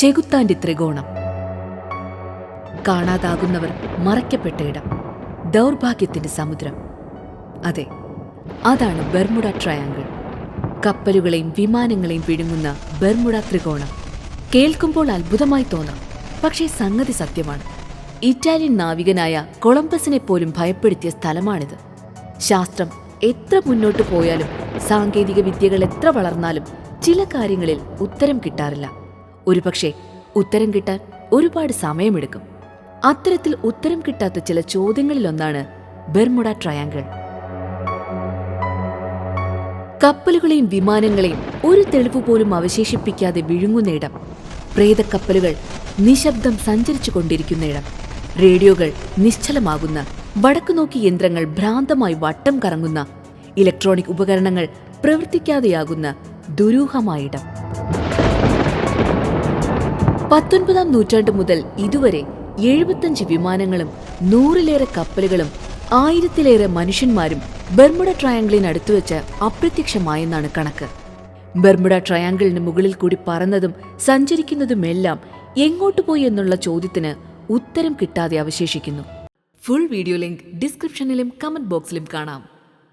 ചെകുത്താന്റെ ത്രികോണം. കാണാതാകുന്നവർ മറയ്ക്കപ്പെട്ട ഇടം ദൗർഭാഗ്യത്തിന്റെ സമുദ്രം. അതെ അതാണ് ബെർമുഡ ട്രയാങ്കിൾ. കപ്പലുകളെയും വിമാനങ്ങളെയും വിഴുങ്ങുന്ന ബെർമുഡ ത്രികോണം. കേൾക്കുമ്പോൾ അത്ഭുതമായി തോന്നാം പക്ഷേ സംഗതി സത്യമാണ്. ഇറ്റാലിയൻ നാവികനായ കൊളംബസിനെ പോലും ഭയപ്പെടുത്തിയ സ്ഥലമാണിത്. ശാസ്ത്രം എത്ര മുന്നോട്ട് പോയാലും സാങ്കേതിക വിദ്യകൾ എത്ര വളർന്നാലും ചില കാര്യങ്ങളിൽ ഉത്തരം കിട്ടാറില്ല. ഒരുപക്ഷെ ഉത്തരം കിട്ടാൻ ഒരുപാട് സമയമെടുക്കും. അത്തരത്തിൽ ഉത്തരം കിട്ടാത്ത ചില ചോദ്യങ്ങളിലൊന്നാണ് ബെർമുഡ ട്രയാങ്കിൾ. കപ്പലുകളെയും വിമാനങ്ങളെയും ഒരു തെളിവ് പോലും അവശേഷിപ്പിക്കാതെ വിഴുങ്ങുന്നയിടം പ്രേതക്കപ്പലുകൾ നിശബ്ദം സഞ്ചരിച്ചു കൊണ്ടിരിക്കുന്നിടം റേഡിയോകൾ നിശ്ചലമാകുന്ന വടക്കുനോക്കി യന്ത്രങ്ങൾ ഭ്രാന്തമായി വട്ടം കറങ്ങുന്ന ഇലക്ട്രോണിക് ഉപകരണങ്ങൾ പ്രവർത്തിക്കാതെയാകുന്ന ദുരൂഹമായിടം പത്തൊൻപതാം നൂറ്റാണ്ട് മുതൽ ഇതുവരെ എഴുപത്തഞ്ച് വിമാനങ്ങളും നൂറിലേറെ കപ്പലുകളും ആയിരത്തിലേറെ മനുഷ്യന്മാരും ബർമുഡ ട്രയാങ്കിളിനടുത്തു വെച്ച് അപ്രത്യക്ഷമായെന്നാണ് കണക്ക്. ബർമുഡ ട്രയാങ്കിളിന് മുകളിൽ കൂടി പറന്നതും സഞ്ചരിക്കുന്നതുമെല്ലാം എങ്ങോട്ട് പോയി എന്നുള്ള ചോദ്യത്തിന് ഉത്തരം കിട്ടാതെ അവശേഷിക്കുന്നു. ഫുൾ വീഡിയോ ലിങ്ക് ഡിസ്ക്രിപ്ഷനിലും കമന്റ് ബോക്സിലും കാണാം.